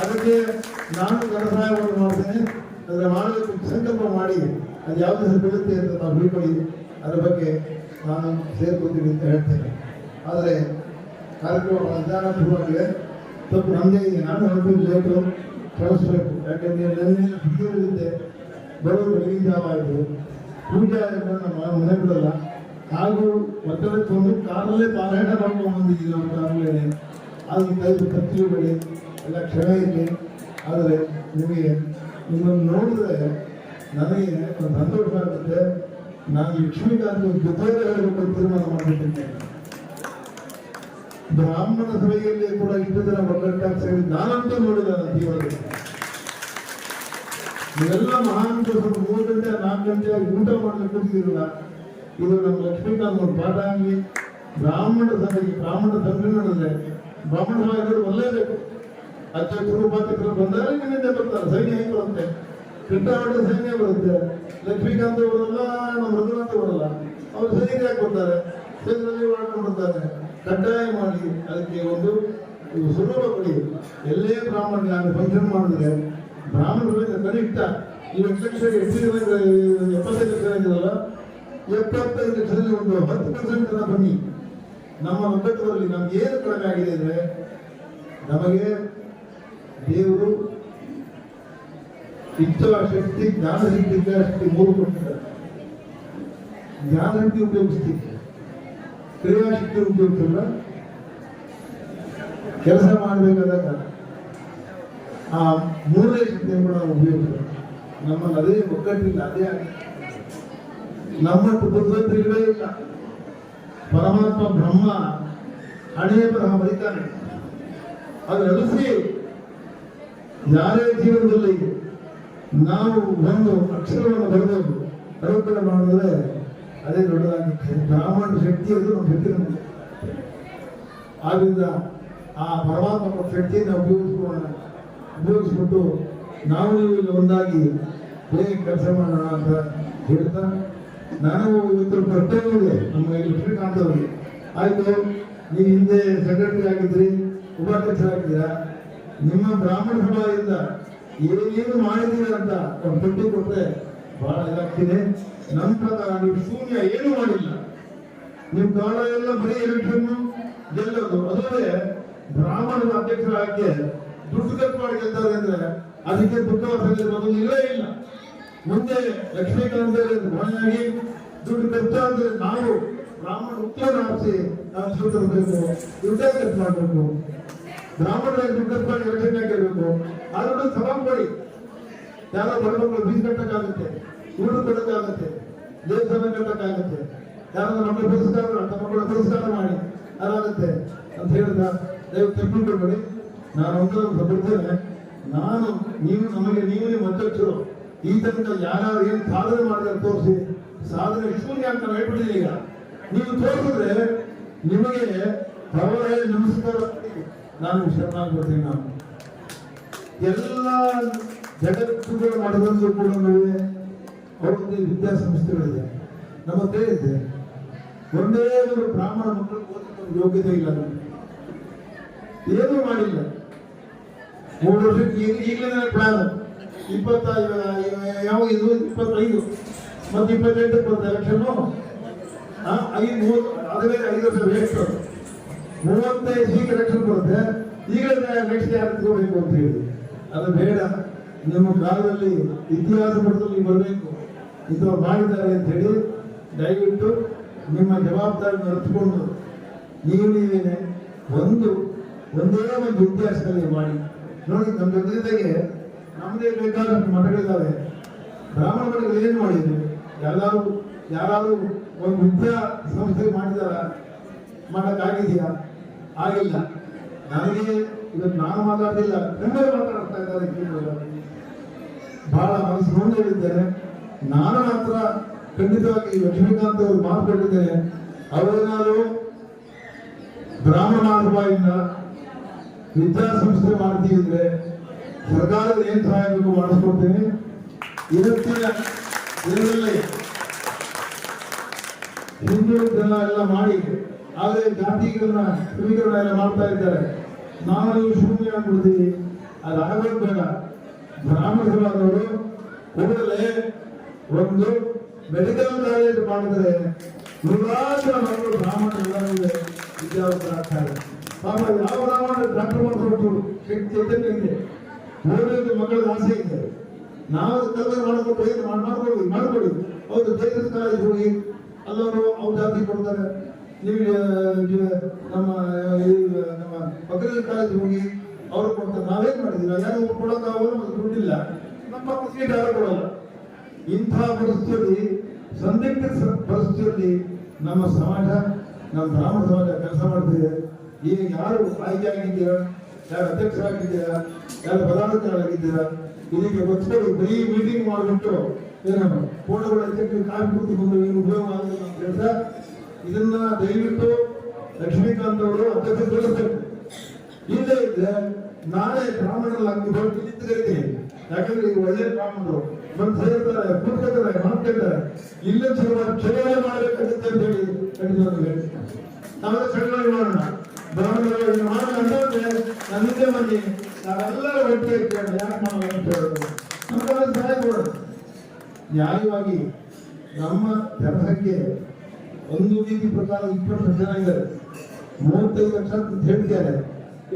ಅದಕ್ಕೆ ನಾನು ಧನಸಹಾಯವನ್ನು ಮಾಡ್ತೇನೆ. ಅದರ ಮಾಡಬೇಕು ಸಂಕಲ್ಪ ಮಾಡಿ. ಅದು ಯಾವ ದಿವಸ ಬೀಳುತ್ತೆ ಅಂತ ನಾವು ಹೇಳ್ಕೊಳ್ಳಿ ಅದರ ಬಗ್ಗೆ ನಾನು ಸೇರ್ಕೊತೀನಿ ಅಂತ ಹೇಳ್ತೇನೆ. ಆದರೆ ಕಾರ್ಯಕ್ರಮ ಮಧ್ಯಾಹ್ನ ಶುರುವಾಗಿದೆ. ತಪ್ಪು ನಮ್ಮದೇ ಇದೆ. ನಾನು ಹೊರಟು ಲೇಟು ಕಳಿಸ್ಬೇಕು. ಯಾಕೆಂದರೆ ನನ್ನ ಬಿದ್ದೂರಿದ್ದೆ ಬರೋದು ಬೆಳಗಿನ ಜಾವ ಆಯಿತು. ಪೂಜೆ ನಮ್ಮ ಮನೆ ಬಿಡಲ್ಲ. ಹಾಗೂ ಒತ್ತಡಕ್ಕೆ ಒಂದು ಕಾರಲ್ಲೇ ಪಾರಾಯಣ ಮಾಡ್ಕೊಂಡು ಬಂದಿದ್ದೀವಿ ಕಾರಲ್ಲೇ. ಅದು ದಯವಿಟ್ಟು ತಪ್ಪಿಬೇಡಿ ಎಲ್ಲ ಕ್ಷಮೆ ಇರಲಿ. ಆದರೆ ನಿಮಗೆ ನಿಮ್ಮನ್ನು ನೋಡಿದ್ರೆ ನನಗೆ ಒಂದು ಸಂತೋಷ ಆಗುತ್ತೆ. ನಾನು ಲಕ್ಷ್ಮೀಕಾಂತ್ ಜೊತೆ ಹೇಳಬೇಕು ತೀರ್ಮಾನ ಮಾಡಿಬಿಟ್ಟಿದ್ದೇನೆ ಬ್ರಾಹ್ಮಣ ಸಭೆಯಲ್ಲಿ ಕೂಡ ಇಷ್ಟು ಜನ ಒಗ್ಗಟ್ಟಾಗಿ ಸೇರಿ ನಾನಂತೂ ನೋಡಿದ ನನ್ನ ಜೀವನದಲ್ಲಿ. ನೀವೆಲ್ಲ ಮಹಾನ್ ಸ್ವಲ್ಪ ಮೂರು ಗಂಟೆ, ನಾಲ್ಕು ಗಂಟೆ ಊಟ ಮಾಡಲಿಕ್ಕೆ ಕೂತಿರಲಿಲ್ಲ ಇದು ನಮ್ಮ ಲಕ್ಷ್ಮೀಕಾಂತ್ ಪಾಠ ಆಗಲಿ, ಬ್ರಾಹ್ಮಣ ಸಭೆಗೆ, ಬ್ರಾಹ್ಮಣ ಸಭೆ ನಡೆದ್ರೆ ಬ್ರಾಹ್ಮಣ ಸಭೆಗಳು ಒಲ್ಲೇಬೇಕು. ಅಧ್ಯಕ್ಷರು ಉಪಾಧ್ಯಕ್ಷರು ಬಂದಾಗ ನಿನ್ನಿಂದ ಬರ್ತಾರೆ. ಸೈನ್ಯ ಹೇಗೆ ಬರುತ್ತೆ. ಕೃಷ್ಣಾವಳಿ ಸೈನ್ಯ ಬರುತ್ತೆ. ಲಕ್ಷ್ಮೀಕಾಂತ್ ಬರಲ್ಲ ನಮ್ಮ ರಘುನಾಥ್ ಬರಲ್ಲ ಅವರು ಸೈನಿಕರಾಗಿ ಬರ್ತಾರೆ ಸೈನ್ಯದಲ್ಲಿ ಮಾಡ್ಕೊಂಡು ಬರ್ತಾರೆ. ಕಡ್ಡಾಯ ಮಾಡಿ ಅದಕ್ಕೆ ಒಂದು ಸುಲಭ ಕೊಡಿ ಎಲ್ಲೇ ಬ್ರಾಹ್ಮಣ ನಾನು ಫಂಕ್ಷನ್ ಮಾಡಿದ್ರೆ ಬ್ರಾಹ್ಮಣರಿಗೆ ಕನಿಷ್ಠ ಈ ಲಕ್ಷ ಎಷ್ಟು ಎಪ್ಪತ್ತೈದು ಲಕ್ಷ ಇದ್ದಾರಲ್ಲ? ಎಪ್ಪತ್ತೈದು ಲಕ್ಷದಲ್ಲಿ ಒಂದು ಹತ್ತು ಪರ್ಸೆಂಟ್ ಜನ ಬನ್ನಿ. ನಮ್ಮ ಒಗ್ಗಟ್ಟುವರಲ್ಲಿ ನಮ್ಗೆ ಏನು ಕಡಿಮೆ ಆಗಿದೆ ಅಂದರೆ ನಮಗೆ ದೇವರು ಇಚ್ಛಾಶಕ್ತಿ ಜ್ಞಾನಶಕ್ತಿ ಶಕ್ತಿ ಮೂರು ಕೊಟ್ಟಿದ್ದಾರೆ ಜ್ಞಾನಶಕ್ತಿ ಉಪಯೋಗಿಸ್ತೀವಿ. ಕ್ರಿಯಾಶಕ್ತಿ ಉಪಯೋಗಿಸಲ್ಲ ಕೆಲಸ ಮಾಡಬೇಕಾದಾಗ ಆ ಮೂರನೇ ಶಕ್ತಿಯನ್ನು ಕೂಡ ನಾವು ಉಪಯೋಗಿಸಲ್ಲ ನಮ್ಮಲ್ಲಿ ಅದೇ ಒಗ್ಗಟ್ಟಿಲ್ಲ, ಅದೇ ಆಗಿದೆ ಬುದ್ಧಿವಂತರಿಗಳೇ ಇಲ್ಲ. ಪರಮಾತ್ಮ, ಬ್ರಹ್ಮ ಹಣೆಯ ಬರಹ ಬರೀತಾನೆ. ಅದು ನಡೆಸಿ ಯಾರೇ ಜೀವನದಲ್ಲಿ ನಾವು ಒಂದು ಅಕ್ಷರವನ್ನು ಬರೆದು ಅನುಕೂಲ ಮಾಡಿದ್ರೆ ಅದೇ ದೊಡ್ಡದಾಗುತ್ತೆ ಬ್ರಾಹ್ಮಣ ಶಕ್ತಿ ಅದು ನಮ್ಮ ಶಕ್ತಿ ಆದ್ರಿಂದ ಆ ಪರಮಾತ್ಮ ಶಕ್ತಿಯನ್ನು ಉಪಯೋಗಿಸ್ಕೊಳ್ಳೋಣ. ಉಪಯೋಗಿಸ್ಬಿಟ್ಟು ನಾವು ಇಲ್ಲಿ ಒಂದಾಗಿ ಹೇಗೆ ಕೆಲಸ ಮಾಡೋಣ ಅಂತ ಹೇಳ್ತಾ, ನಾನು ಇವತ್ತು ಕರ್ತವ್ಯ ಇದೆ ನಮ್ಮ ಇಲ್ಲಿ ಕಾಣ್ತವ್ರಿ ಆಯಿತು, ನೀವು ಹಿಂದೆ ಸೆಕ್ರೆಟರಿ ಆಗಿದ್ರಿ ಉಪಾಧ್ಯಕ್ಷರಾಗಿದ್ದೀರಾ ನಿಮ್ಮ ಬ್ರಾಹ್ಮಣ ಸಭಾದಿಂದ ಏನೇನು ಮಾಡಿದ್ದೀರ ಅಂತ ಒಂದು ಪಟ್ಟಿ ಕೊಟ್ಟರೆ ಭಾಳ ಇದಾಗ್ತಿದೆ. ನಮ್ಮ ಪ್ರಕಾರ ಶೂನ್ಯ ಏನು ಮಾಡಿಲ್ಲ. ನಿಮ್ ಕಾಲ ಎಲ್ಲ ಬರೀ ಎಲೆಕ್ಷನ್ ಗೆಲ್ಲೋದು ಅಲ್ಲದೆ ಬ್ರಾಹ್ಮಣನ ಅಧ್ಯಕ್ಷರಾಗಿ ದುಡ್ಡು ಖರ್ಚು ಮಾಡಿ ಗೆಲ್ತಾರೆ ಅಂದ್ರೆ ಅದಕ್ಕೆ ದುಃಖವಾಸಗಳು ಇಲ್ಲೇ ಇಲ್ಲ. ಮುಂದೆ ಲಕ್ಷ್ಮೀಕಾಂತ್ ಮನೆಯಾಗಿ ದುಡ್ಡು ಖರ್ಚು ಅಂದ್ರೆ ನಾವು ಬ್ರಾಹ್ಮಣ ಉತ್ತರ ಹಾಕಿಸಿ ನಾವು ಸ್ವೀಕರಿಸಬೇಕು ದುಡ್ಡೇ ಖರ್ಚು ಮಾಡಬೇಕು. ಬ್ರಾಹ್ಮಣರಾಗಿ ದುಡ್ಡು ಖರ್ಚು ಮಾಡಿ ಎಲೆಕ್ಷನ್ ಗೆಲ್ಲಬೇಕು ಆದ್ರೂ ಸವಾಲು ಕೊಡಿ ಯಾರೋ ಬಡಮಕ್ಕಳು ಬೀಸ್ ಕಟ್ಟಕ್ಕಾಗುತ್ತೆ. ಊಟ ಕೊಡಕ್ಕಾಗುತ್ತೆ ದೇವಸ್ಥಾನ ಕಟ್ಟೋಕ್ಕಾಗತ್ತೆ ಯಾರಾದ್ರೂ ನಮ್ಮ ಪುರಸ್ಕಾರ ತಮ್ಮ ಪುರಸ್ಕಾರ ಮಾಡಿ, ಅದಾಗುತ್ತೆ ಅಂತ ಹೇಳಿದ ದಯವಿಟ್ಟು ತಿಳ್ಕೊಂಡ್ಬಿಡಿ ನಾನು ಒಂದು ಬಿಡ್ತೇನೆ ನಾನು, ನೀವು ನಮಗೆ, ನೀವೇ ಅಧ್ಯಕ್ಷರು ಈ ತನಕ ಯಾರು ಏನು ಸಾಧನೆ ಮಾಡಿದ್ರೆ ತೋರಿಸಿ. ಸಾಧನೆ ಶೂನ್ಯ ಅಂತ ಹೇಳ್ಬಿಟ್ಟಿದ್ದೀವಿ ಈಗ. ನೀವು ತೋರಿಸಿದ್ರೆ ನಿಮಗೆ ಪರವಾಗಿ ನಮಸ್ಕಾರ ನಾನು ಶರಣಾಗ್ಬಿಡ್ತೀನಿ ನಾನು. ಎಲ್ಲ ಜಗತ್ತುಗಳು ಮಾಡದಂದು ಕೂಡ ಅವ್ರದ್ದು ವಿದ್ಯಾಸಂಸ್ಥೆಗಳಿದೆ. ನಮ್ಮ ಹತ್ರ ಇದೆ. ಒಂದೇ ಒಂದು ಬ್ರಾಹ್ಮಣ ಮಕ್ಕಳು ಓದಕ್ಕೆ ಯೋಗ್ಯತೆ ಇಲ್ಲ. ಏನೂ ಮಾಡಿಲ್ಲ. ಮೂರು ವರ್ಷಕ್ಕೆ ಈಗ ಈಗಲೇ ಪ್ಲಾನ್ ಇಪ್ಪತ್ತ, ಯಾವ ಇದು? ಇಪ್ಪತ್ತೈದು. ಮತ್ತೆ ಇಪ್ಪತ್ತೆಂಟಕ್ಕೆ ಬರುತ್ತೆ ಎಲೆಕ್ಷನ್ನು ಐದು, ಮೂವತ್ತು ಅದೇ ಐದು ವರ್ಷ ವೇಸ್ಟ್ ಮೂವತ್ತೈದು ಸೀಟ್ ಎಲೆಕ್ಷನ್ ಬರುತ್ತೆ ಈಗಲೇ ನೆಕ್ಸ್ಟ್ ಯಾರು ತಗೋಬೇಕು ಅಂತ ಹೇಳಿ ಅದು ಬೇಡ. ನಿಮ್ಮ ಕಾಲದಲ್ಲಿ ಇತಿಹಾಸ ಮಟ್ಟದಲ್ಲಿ ಬರಬೇಕು. ಇಂಥವ್ರು ಮಾಡಿದ್ದಾರೆ ಅಂತ ಹೇಳಿ ದಯವಿಟ್ಟು ನಿಮ್ಮ ಜವಾಬ್ದಾರಿ ನಡೆಸಿಕೊಂಡು ನೀವು ನೀವೇನೆ ಒಂದು, ಒಂದೇ ಒಂದು ಇತಿಹಾಸದಲ್ಲಿ ಮಾಡಿ. ನೋಡಿ, ನಮ್ಮ ಜೊತೆಗೆ ನಮ್ಮದೇ ಬೇಕಾದಷ್ಟು ಮಠಗಳಿದ್ದಾವೆ. ಬ್ರಾಹ್ಮಣ ಮಠಗಳು ಏನು ಮಾಡಿದ್ರು? ಯಾರು ಯಾರಾದರೂ ಒಂದು ವಿದ್ಯಾ ಸಂಸ್ಥೆ ಮಾಡಿದಾರ? ಮಾಡೋಕ್ಕಾಗಿದೆಯಾ? ಆಗಿಲ್ಲ. ನನಗೆ ಇವತ್ತು ನಾನು ಮಾತಾಡಲಿಲ್ಲ ಕನ್ನಡ ಮಾತಾಡ್ತಾ ಇದ್ದಾರೆ. ಬಹಳ ಮನಸ್ಸು ಹೇಳಿದ್ದೇನೆ ನಾನು ಮಾತ್ರ ಖಂಡಿತವಾಗಿ ಲಕ್ಷ್ಮೀಕಾಂತ್ ಅವರು ಮಾತುಕೊಂಡಿದ್ದೇನೆ ಅವರೇನಾದ್ರು ಬ್ರಾಹ್ಮಣ ಸಭಾಯಿಂದ ವಿದ್ಯಾಸಂಸ್ಥೆ ಮಾಡ್ತೀವಿ ಅಂದ್ರೆ ಸರ್ಕಾರದ ಏನ್ ಸಹಾಯ ಬೇಕು ಮಾಡಿಸ್ಕೊಡ್ತೇನೆ. ಇವತ್ತಿನ ದಿನದಲ್ಲಿ ಹಿಂದೂ ಜನ ಎಲ್ಲ ಮಾಡಿ, ಆದರೆ ಜಾತಿಗಳನ್ನ ಸಮೀಕರಣ ಎಲ್ಲ ಮಾಡ್ತಾ ಇದ್ದಾರೆ. ನೀವು ಶೂನ್ಯ ಆಗ್ಬಿಡ್ತೀವಿ ಅದು ಆಗೋದು ಬೇಡ. ಬ್ರಾಹ್ಮಣ ಸಮಾಜದವರು ಕೂಡಲೇ ಒಂದು ಮೆಡಿಕಲ್ ಕಾಲೇಜ್ ಮಾಡಿದ್ರೆ ನೂರಾರು ಮಕ್ಕಳು ಬ್ರಾಹ್ಮಣರೆಲ್ಲರೂ ವಿದ್ಯಾವಂತರಾಗ್ತಾರೆ ಪಾಪ ಯಾವ ಬ್ರಾಹ್ಮಣ ಡಾಕ್ಟರ್ ಮಾಡ್ಕೊಂಡು ಚೈತನ್ಯ ಇದೆ. ಓದೋದು ಮಕ್ಕಳಿಗೆ ಆಸೆ ಇದೆ. ನಾವು ಕೆಲಸ ಮಾಡ್ಕೊಂಡು ಮಾಡ್ಕೊಳ್ಳಿ ಮಾಡ್ಕೊಳ್ಳಿ. ಅವರು ಜೈನ ಕಾಲೇಜ್ ಹೋಗಿ ಅಲ್ಲವರು ಅವ್ರು ಜಾತಿ ಕೊಡ್ತಾರೆ. ನೀವು ನಮ್ಮ ನಮ್ಮ ಪಕ್ಕದ ಕಾಲೇಜ್ ಹೋಗಿ ಅವ್ರು ಕೊಡ್ತಾರೆ. ನಾವೇನ್ ಮಾಡಿದೀವಿ ನಾವು ಯಾರು ಕೊಡೋಕ್ಕಾಗಲ್ಲ ಮತ್ತು ದುಡ್ಡಿಲ್ಲ. ನಮ್ಮ ಮಕ್ಕಳು ಸೀಟ್ ಯಾರು ಕೊಡಲ್ಲ. ಇಂಥ ಪರಿಸ್ಥಿತಿಯಲ್ಲಿ, ಸಂದಿಗ್ಧ ಪರಿಸ್ಥಿತಿಯಲ್ಲಿ ನಮ್ಮ ಸಮಾಜ, ನಮ್ಮ ಬ್ರಾಹ್ಮಣ ಸಮಾಜ ಕೆಲಸ ಮಾಡ್ತಿದೆ. ಈಗ ಯಾರು ಆಯ್ಕೆ ಆಗಿದ್ದೀರಾ? ಯಾರು ಅಧ್ಯಕ್ಷರಾಗಿದ್ದೀರಾ ಯಾರು ಪದಾಧಿಕಾರಿಗಳಾಗಿದ್ದೀರಾ ಇದಕ್ಕೆ ಗೊತ್ತಿರೋದು ಬರೀ ಮೀಟಿಂಗ್ ಮಾಡಿಬಿಟ್ಟು ಏನು ಫೋಟೋಗಳು ಕಾಫಿ ಕುಡಿದುಕೊಂಡು ಏನು ಉಪಯೋಗ ಆಗಲ್ಲ ಅಂತ ಇದನ್ನ ದಯವಿಟ್ಟು ಲಕ್ಷ್ಮೀಕಾಂತ್ ಅವರು ಅಧ್ಯಕ್ಷ ಇಲ್ಲೇ ಇದ್ರೆ ನಾಳೆ ಬ್ರಾಹ್ಮಣರಲ್ಲಿ ಹಂಗೆ ಹೋಗಿ ನಿಂತ್ಕೊಳ್ತೀನಿ ಯಾಕಂದ್ರೆ ಈಗ ಒಳ್ಳೆ ಬ್ರಾಹ್ಮಣರು ಬಂದು ಸೇರ್ತಾರೆ ಕೂತ್ಕೊಳ್ತಾರೆ, ಮಾತಾಡ್ತಾರೆ. ಇಲ್ಲೇ ಶುರುವಾದ ಚಳುವಳಿ ಮಾಡಬೇಕಾಗುತ್ತೆ ಅಂತ ಹೇಳಿ ಖಂಡಿತವಾಗ್ಲೂ ಹೇಳ್ತೀನಿ ನಾವೆಲ್ಲ ಚಳುವಳಿ ಮಾಡೋಣ. ಬ್ರಾಹ್ಮಣರು ಮಾಡೋಣ ಅಂತಂದ್ರೆ ನನ್ನಿಂದ ಒಟ್ಟಿಗೆ ಯಾಕೆ ಮಾಡೋಣ ಅಂತ ಹೇಳೋದು. ನಮ್ಗೆಲ್ಲ ಸಹಾಯ ನ್ಯಾಯವಾಗಿ ನಮ್ಮ ಜನಸಂಖ್ಯೆ ಒಂದು ರೀತಿ ಪ್ರಕಾರ ಇಪ್ಪತ್ತು ಜನ ಇದ್ದಾರೆ. ಮೂವತ್ತೈದು ಲಕ್ಷ ಅಂತ ಹೇಳ್ತಿದ್ದಾರೆ.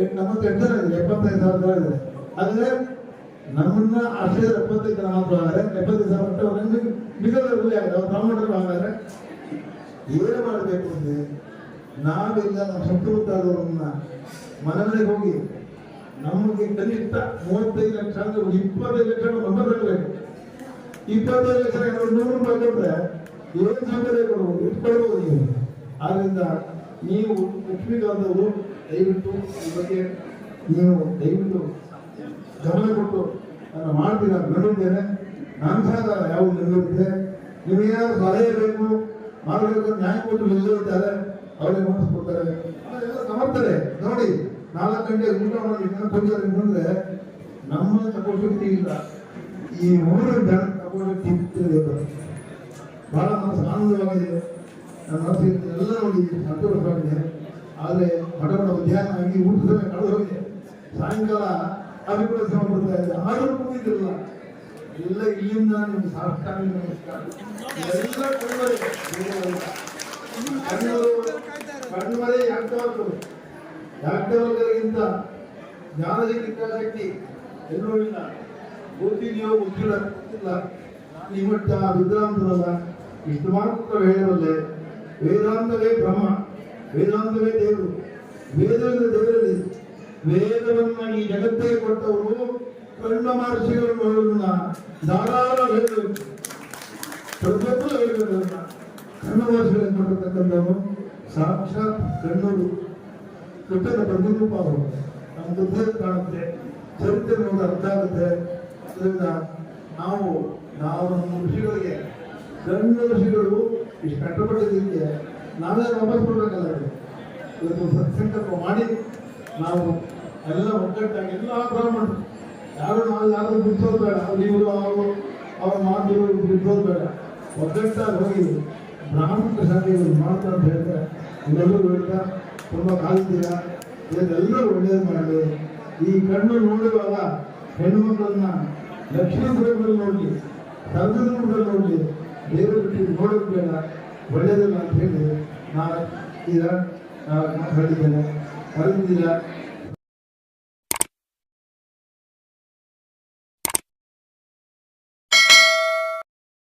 ಎಷ್ಟು ನಮ್ಮತ್ತು ಜನ ಇದೆ ಎಪ್ಪತ್ತೈದು ಸಾವಿರ ಜನ ಇದೆ ಆದ್ರೆ ನಮ್ಮನ್ನ ಅಷ್ಟೇ ಎಪ್ಪತ್ತೈದು ಸಾವಿರ ಮಟ್ಟ ಅವರನ್ನು ಮಿಗಲರಲ್ಲಿ ಆಗಿದೆ ಅವ್ರ ಬ್ರಾಹ್ಮಣರು ಹಾಗಾದ್ರೆ ಏನು ಮಾಡಬೇಕು ಅಂದರೆ, ನಾವೆಲ್ಲ ನಮ್ಮ ಸುತ್ತಮುತ್ತಲವರನ್ನ ಮನೆಯಲ್ಲಿ ಹೋಗಿ ನಮಗೆ ಕನಿಷ್ಠ ಮೂವತ್ತೈದು ಲಕ್ಷ ಅಂದ್ರೆ ಇಪ್ಪತ್ತೈದು ಲಕ್ಷ ನಂಬರ್ಬೇಕು ಇಪ್ಪತ್ತೈದು ಲಕ್ಷ ನೂರು ರೂಪಾಯಿ ಕೊಟ್ಟರೆ ಏನು ಸೌಕರ್ಯ ಕೊಡ್ಬೋದು? ಇಟ್ಕೊಳ್ಬೋದು ನೀವು. ಆದ್ರಿಂದ ನೀವು ಲಕ್ಷ್ಮೀಕಾಂತ್ ಅವರು ದಯವಿಟ್ಟು ಈ ಬಗ್ಗೆ ನೀವು ದಯವಿಟ್ಟು ಗಮನ ಕೊಟ್ಟು ನಾನು ಮಾಡ್ತೀನಿ ನಾನು ಕಂಡಿದ್ದೇನೆ ನನ್ನ ಸಾಧಾರ ಯಾವುದು ನಿಲ್ಲುತ್ತೆ ನಿಮಗೇನಾದ್ರು ಸಲಹೆ ಬೇಕು, ಮಾಡಬೇಕು, ನ್ಯಾಯ ಕೊಟ್ಟು ನಿಲ್ಲುತ್ತಾರೆ ಅವರೇ ಮನಸ್ಸು ಕೊಡ್ತಾರೆ. ಸಮರ್ಥನೆ ನೋಡಿ, ನಾಲ್ಕು ಗಂಟೆ ಊಟ ಮಾಡಿ ಕೊಡ್ತಾರೆ ಬಂದ್ರೆ ನಮ್ಮ ತಗೋಶಕ್ತಿ ಇಲ್ಲ. ಈ ಮೂರು ಜನ ತಗೊಳ್ಬೇಕು ಬಹಳ ಮನಸ್ಸು ಆನಂದವಾಗಿದೆ. ನನ್ನ ಮನಸ್ಸಿಗೆ ಎಲ್ಲ ನೋಡಿ ಸಂತೋಷವಾಗಿದೆ. ಆದರೆ ಮಠ ಮಠ ಮಧ್ಯಾಹ್ನ ಆಗಿ ಊಟದ ಸಮಯ ಕಳೆದು ಹೋಗಿದೆ. ಸಾಯಂಕಾಲ ಅಭಿಪ್ರಾಯ ಬರ್ತಾ ಇದೆ. ಆದರೂ ಕೂಗಿದ್ದಿರಲ್ಲ ಎಲ್ಲ ಇಲ್ಲಿಂದ ನಿಮ್ಗೆ ಸಾಷ್ಟಾಂಗ ನಮಸ್ಕಾರ. ಎಲ್ಲ ಕಣ್ಮರೆ ಶಕ್ತಿ ಎಲ್ಲೂ ಇಲ್ಲ. ಗೊತ್ತಿದೆಯೋ ಗೊತ್ತಿಲ್ಲ ಗೊತ್ತಿಲ್ಲ. ಈ ಮಟ್ಟ ವಿದ್ರಾಂತರಲ್ಲ ಇಷ್ಟು ಮಾತ್ರ ಹೇಳಬಲ್ಲೆ ವೇದಾಂತವೇ ಬ್ರಹ್ಮ, ವೇದಾಂತವೇ ದೇವರು. ವೇದ ದೇವರಲ್ಲಿ ವೇದವನ್ನ ಈ ಜಗತ್ತಿಗೆ ಕೊಟ್ಟವರು ಕಣ್ಣ ಮಹರ್ಷಿಗಳನ್ನ ಧಾರಾಳ ಪ್ರತಿಯೊಬ್ಬರು ಕಣ್ಣ ಮಹರ್ಷಿಗಳನ್ನು ಕೊಟ್ಟಿರ್ತಕ್ಕಂಥವರು ಸಾಕ್ಷಾತ್ ಕಣ್ಣರು. ಕೃತಕ ಪ್ರತಿರೂಪ ಅವರು. ನಮ್ಮ ಬುದ್ಧಿ ಕಾಣುತ್ತೆ. ಚರಿತ್ರೆ ನೋಡಿ ಅರ್ಥ ಆಗುತ್ತೆ. ಅದರಿಂದ ನಾವು ನಾವು ನಮ್ಮ ಋಷಿಗಳಿಗೆ ಕಣ್ಣು ಋಷಿಗಳು ಇಷ್ಟು ಕಟ್ಟಪಟ್ಟಿದ್ದಕ್ಕೆ ನಾವೇ ವಾಪಸ್ ಕೊಡ್ಬೇಕಲ್ಲ. ಇವತ್ತು ಸತ್ಸಂಕಲ್ಪ ಮಾಡಿ. ನಾವು ಎಲ್ಲ ಒಗ್ಗಟ್ಟಾಗಿ ಎಲ್ಲ ಬ್ರಾಹ್ಮಣರು ಯಾರು ನಾವು ಯಾರು ಬಿಟ್ಟೋದು ಬೇಡ ಅವ್ರು ಇವರು, ಅವರು, ಅವ್ರ ಮಾತು ಇವರು ಬಿಟ್ಟೋದು ಬೇಡ ಒಗ್ಗಟ್ಟಾಗಿ ಹೋಗಿ ಬ್ರಾಹ್ಮಣ ಶಾಲೆಗಳು ಮಾಡ್ತಾ ಅಂತ ಹೇಳ್ತಾರೆ. ಎಲ್ಲರೂ ಹೇಳ್ತಾ ತುಂಬ ಕಾಲಿದ್ದೀರ ಇದೆಲ್ಲರೂ ಒಳ್ಳೇದು ಮಾಡಲಿ ಈ ಕಣ್ಣು ನೋಡುವಾಗ ಹೆಣ್ಣು ಮಕ್ಕಳನ್ನ ಲಕ್ಷ್ಮೀ ಗುರುಗಳು ನೋಡಲಿ ಸರ್ವದಲ್ಲಿ ನೋಡಲಿ, ಬೇರೆ ಬಿಟ್ಟು ನೋಡೋದು ಬೇಡ, ಒಳ್ಳೇದಿಲ್ಲ ಅಂತ ಹೇಳಿ ನಾನು ಈಗ ನಾನು ಹೇಳಿದ್ದೇನೆ. carne de la